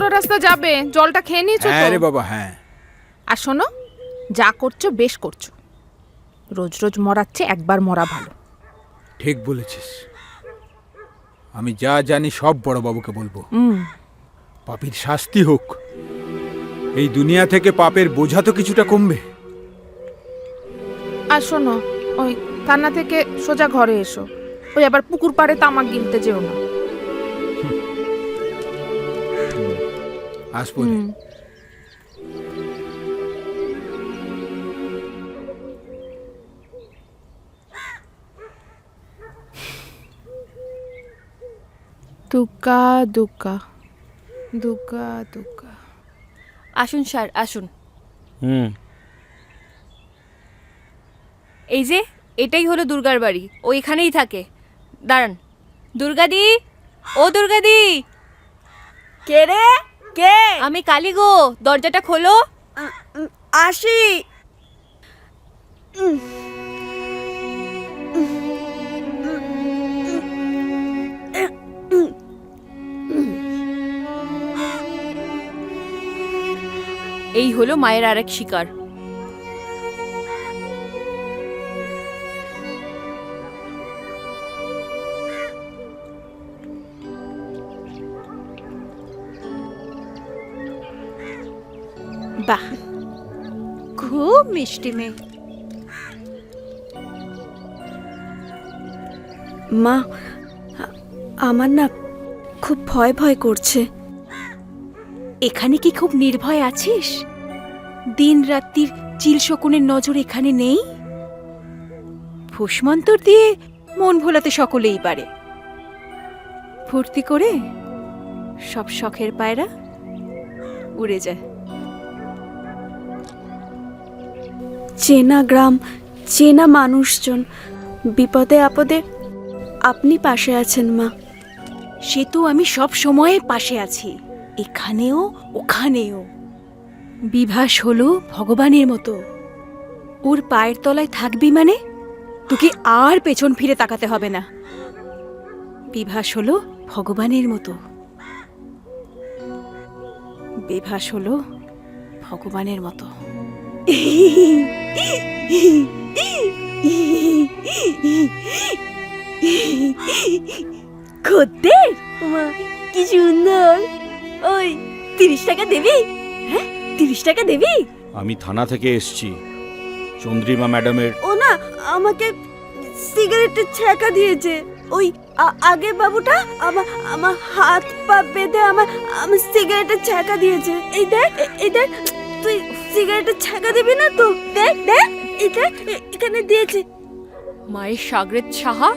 কতটা রাস্তা যাবে জলটা খেয়ে নিয়েছো তো? হ্যাঁ রে বাবা হ্যাঁ। আর শোনো যা করছ বেশ করছ। রোজ রোজ মরাচ্ছে একবার মরা ভালো। ঠিক বলেছিস। আমি যা জানি সব বড়বাবুকে বলব। হুম পাপীর শাস্তি হোক। এই দুনিয়া থেকে পাপের বোঝা তো কিছুটা কমবে। আর শোনো ওই থানা থেকে সোজা ঘরে এসো। ওই আবার পুকুর পাড়ে তামাক গিলতে যেও না। আসব রে। দুকা দুকা দুকা দুকা আসুন স্যার আসুন। হুম। এই যে এটাই হলো দুর্গার বাড়ি। ও এখানেই থাকে। দাঁড়ান। দুর্গাদি ও দুর্গাদি। কে রে? কে আমি কালী গো দরজাটা খোলো আসি এই হলো মায়ের আরেক শিকার বাহ খুব মিষ্টি মেয়ে। মা আমার না খুব ভয় ভয় করছে। এখানে কি খুব নির্ভয় আছিস? দিন রাত্রির চিল শকুনের নজর এখানে নেই? ফুসমন্তর দিয়ে মন ভোলাতে সকলেই পারে। ফুর্তি করে সব শখের পায়রা উড়ে যায়। চেনা গ্রাম, চেনা মানুষজন। বিপদে আপদে আপনি পাশে আছেন, মা। সে তো আমি সব সময় পাশে আছি। এখানেও, ওখানেও। বিভাস হলো ভগবানের মতো। ওর পায়ের তলায় থাকবি মানে? তোকে আর পেছন ফিরে তাকাতে হবে না। বিভাস হলো ভগবানের মতো। বিভাস হলো ভগবানের মতো। করতে মা কি সুন্দর। ওই তিরিশ টাকা দেবি? হ্যাঁ তিরিশ টাকা দেবি? আমি থানা থেকে এসছি। চন্দ্রিমা ম্যাডামের ও না আমাকে সিগারেটের ছ্যাঁকা দিয়েছে। ওই আ- আগের বাবুটা আমার আমার হাত পা বেঁধে আমার আমার সিগারেটের ছ্যাঁকা দিয়েছে। এই দেখ এই দেখ তুই সিগারেটের ছাঁকা দিবি না তো? দেখ দেখ এটা এখানে দিয়েছে। মায়ের সাগরেদ সাহা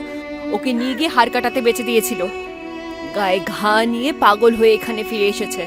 ওকে নিয়ে গিয়ে হাড় কাটাতে বেঁচে দিয়েছিল। গায়ে ঘা নিয়ে পাগল হয়ে এখানে ফিরে এসেছে।